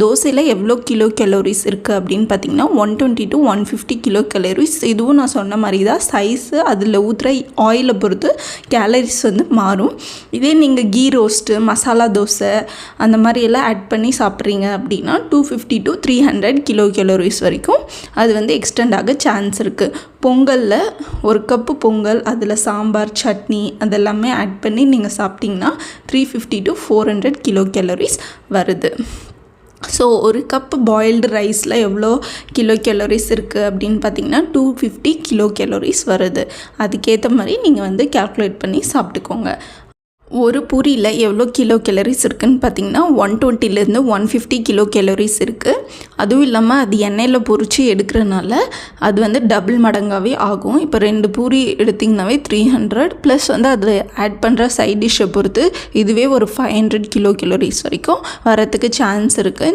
தோசையில் எவ்வளோ kilo calories இருக்குது அப்படின்னு பார்த்தீங்கன்னா one twenty to one fifty kilo calories இதுவும் நான் சொன்ன மாதிரி தான் சைஸு அதில் ஊற்றுற ஆயிலை பொறுத்து கேலரிஸ் வந்து மாறும். இதே நீங்கள் கீ ரோஸ்ட்டு மசாலா தோசை அந்த மாதிரி எல்லாம் ஆட் பண்ணி சாப்பிட்றீங்க அப்படின்னா two fifty to three hundred kilo calories வரைக்கும் அது வந்து எக்ஸ்டெண்ட் ஆக சான்ஸ் இருக்குது பொங்கலில் ஒரு கப்பு பொங்கல் அதில் சாம்பார் சட்னி அதெல்லாமே ஆட் பண்ணி நீங்கள் சாப்பிட்டிங்கன்னா three fifty to four hundred kilo calories வருது. ஸோ ஒரு கப் பாயில்டு ரைஸில் எவ்வளோ கிலோ கலோரிஸ் இருக்குது அப்படின்னு பார்த்தீங்கன்னா டூ ஃபிஃப்டி கிலோ கலோரிஸ் வருது. அதுக்கேற்ற மாதிரி நீங்கள் வந்து கால்குலேட் பண்ணி சாப்பிட்டுக்கோங்க. ஒரு பூரியில் எவ்வளோ கிலோ கேலரிஸ் இருக்குதுன்னு பார்த்தீங்கன்னா ஒன் டுவெண்ட்டிலேருந்து ஒன் ஃபிஃப்டி கிலோ கேலரிஸ் இருக்குது அதுவும் இல்லாமல் அது எண்ணெயில் பொரித்து எடுக்கிறனால அது வந்து டபுள் மடங்காகவே ஆகும். இப்போ ரெண்டு பூரி எடுத்திங்கனாவே த்ரீ ஹண்ட்ரட் ப்ளஸ் வந்து அதில் ஆட் பண்ணுற சைட் டிஷ்ஷை பொறுத்து இதுவே ஒரு ஃபைவ் ஹண்ட்ரட் கிலோ கேலரிஸ் வரைக்கும் வரத்துக்கு சான்ஸ் இருக்குது